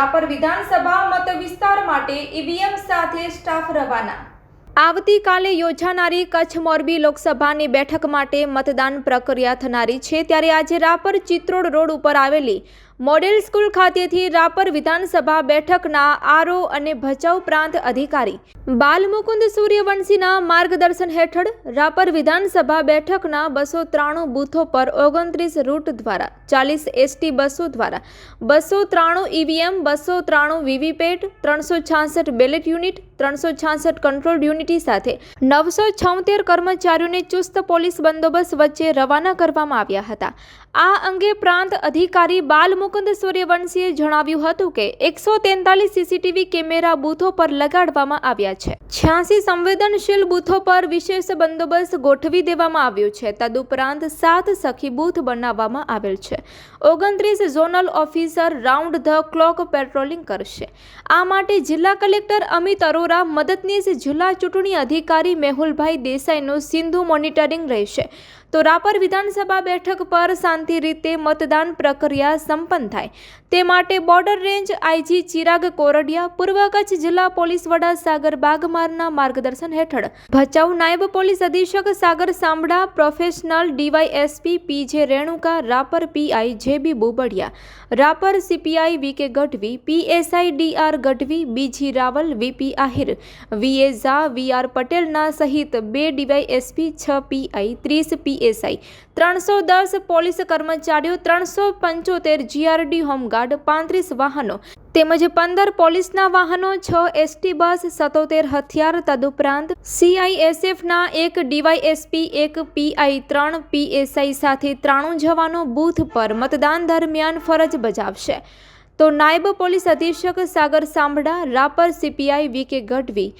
રાપર વિધાનસભા મત વિસ્તાર માટે ઈવીએમ સાથે સ્ટાફ રવાના. આવતીકાલે યોજાનારી કચ્છ મોરબી લોકસભાની બેઠક માટે મતદાન પ્રક્રિયા થનારી છે, ત્યારે આજે રાપર ચિત્રોડ રોડ ઉપર આવેલી મોડેલ સ્કૂલ ખાતેથી રાપર વિધાનસભા બેઠકના આરઓ અને ભચાઉ પ્રાંત અધિકારી બાલમુકુંદ સૂર્યવંશીના માર્ગદર્શન હેઠળ રાપર વિધાનસભા બેઠકના બસો ત્રાણું બૂથો પર ઓગણત્રીસ રૂટ દ્વારા, ચાલીસ એસટી બસો દ્વારા, બસો ત્રાણું ઈવીએમ, બસો ત્રાણું વીવીપેટ, ત્રણસો છાસઠ બેલેટ યુનિટ, ત્રણસો છાસઠ કંટ્રોલ યુનિટી સાથે નવસો છોતેર કર્મચારીઓને ચુસ્ત પોલીસ બંદોબસ્ત વચ્ચે રવાના કરવામાં આવ્યા હતા. આ અંગે પ્રાંત અધિકારી બાલમુકુંદ સૂર્યવંશીએ જણાવ્યું હતું કે એકસો તેતાલીસ સીસીટીવી કેમેરા બૂથો પર લગાડવામાં આવ્યા છે. છ્યાસી સંવેદનશીલ બૂથો પર વિશેષ બંદોબસ્ત ગોઠવી દેવામાં આવ્યો છે. તદુપરાંત સાત સખી બૂથ બનાવવામાં આવેલ છે. ઓગણત્રીસ zonal officer round the clock patrolling કરશે. આ માટે જિલ્લા કલેક્ટર અમિત અરોરા, મદદનીશ જિલ્લા ચૂંટણી અધિકારી મેહુલભાઈ દેસાઈનું સિંધુ મોનિટરિંગ રહેશે. તો રાપર વિધાનસભા બેઠક પર શાંતિ રીતે મતદાન પ્રક્રિયા સંપન્ન થાય. તે માટે border range IG Chirag Koradia, પૂર્વ કચ્છ જિલ્લા પોલીસ વડા સાગર બાગમારના માર્ગદર્શન હેઠળ ભચાઉ નાયબ પોલીસ અધિક્ષક સાગર સાંભળા, પ્રોફેશનલ ડીવાયએસપી પી J Renuka, Rapar PI J બી બોબડિયા, Rapar CPI V K Gadhvi PSI D R Gadhvi, બીજી Raval VP Ahir VA Jha, V R પટેલના સહિત બે ડીવાયએસપી, છ પીઆઈ ત્રીસ પીએસઆઈ. ત્રણસો દસ પોલીસ કર્મચારીઓ, ત્રણસો પંચોતેર જીઆરડી હોમગાર્ડ, પાંત્રીસ વાહનો તેમજ પંદર પોલીસના વાહનો, છ એસટી બસ, સતોતેર હથિયાર તદુપરાંત સીઆઈએસએફના એક ડીવાયએસપી, એક પીઆઈ, ત્રણ પીએસઆઈ સાથે ત્રાણું જવાનો બૂથ પર મતદાન દરમિયાન ફરજ બજાવશે. તો નાયબ પોલીસ અધિક્ષક સાગર સાંભળા, Rapar CPI V K Gadhvi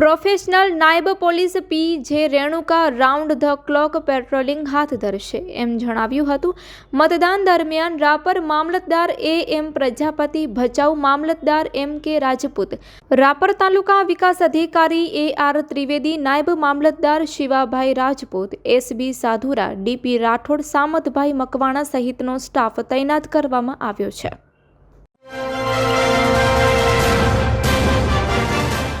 professional નાયબ police P J Renuka round the clock patrolling હાથ ધરશે. એમ જણાવ્યું હતું. મતદાન દરમિયાન રાપર મામલતદાર એ એમ પ્રજાપતિ, ભચાઉ મામલતદાર એમ કે રાજપૂત. રાપર તાલુકા વિકાસ અધિકારી એ આર ત્રિવેદી, નાયબ મામલતદાર શિવાભાઈ રાજપૂત એસબી સાધુરા ડીપી રાઠોડ, સામતભાઈ મકવાણા સહિતનો સ્ટાફ તૈનાત કરવામાં આવ્યો છે.